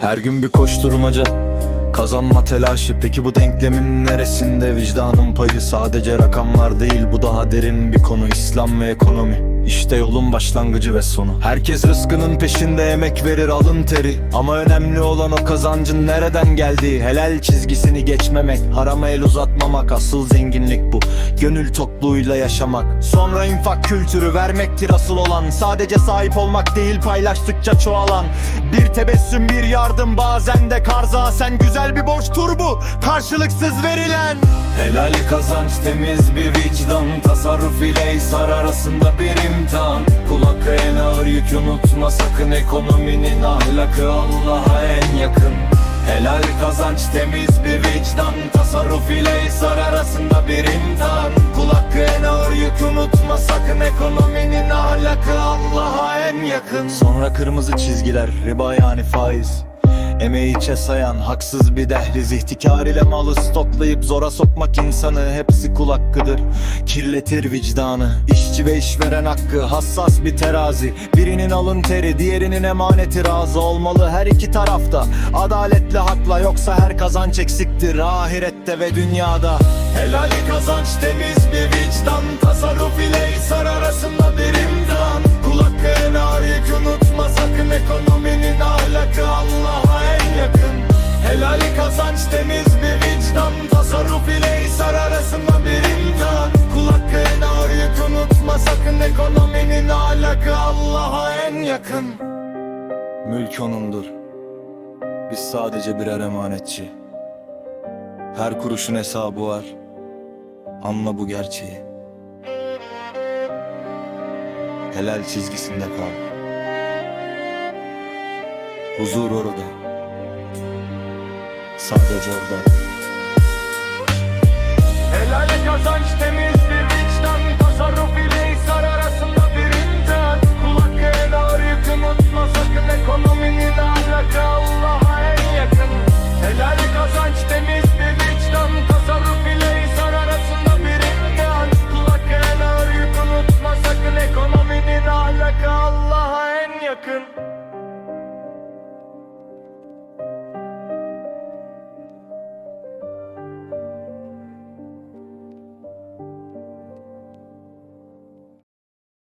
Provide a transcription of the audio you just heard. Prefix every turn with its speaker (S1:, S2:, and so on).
S1: Her gün bir koşturmaca Kazanma telaşı. Peki bu denklemin neresinde? Vicdanın payı Sadece rakamlar değil bu daha derin bir konu. İslam ve ekonomi İşte yolun başlangıcı ve sonu. Herkes rızkının peşinde emek verir alın teri. Ama önemli olan o kazancın nereden geldiği. Helal çizgisini geçmemek Harama el uzatmamak Asıl zenginlik bu. Gönül tokluğuyla yaşamak. Sonra infak kültürü vermektir asıl olan. Sadece sahip olmak değil paylaştıkça çoğalan. Bir tebessüm bir yardım bazen de karza. Sen güzel bir borçtur bu karşılıksız verilen. Helal kazanç temiz bir vicdan. Tasarruf ile isar arasında bir imtihan Kulak en ağır yük unutma sakın Ekonominin ahlakı Allah'a en yakın. Helal kazanç temiz bir vicdan Tasarruf ile isar arasında bir imtihan. Kulak en ağır yük unutma sakın Ekonominin ahlakı Allah'a en yakın. Sonra kırmızı çizgiler riba yani faiz Emeği içe sayan haksız bir dehliz. İhtikar ile malı stoklayıp zora sokmak insanı Hepsi kul hakkıdır. Kirletir vicdanı. İşçi ve işveren hakkı hassas bir terazi. Birinin alın teri diğerinin emaneti razı olmalı her iki tarafta. Adaletle hakla yoksa her kazanç eksiktir ahirette ve dünyada. Helal kazanç temiz bir vicdan. Tasarruf ile isar arasında bir ahlakı Allah'a en yakın Mülk onundur. Biz sadece birer emanetçi. Her kuruşun hesabı var. Anla bu gerçeği. Helal çizgisinde kal. Huzur orada. Sadece orada.
S2: Helal kazanç temiz sakın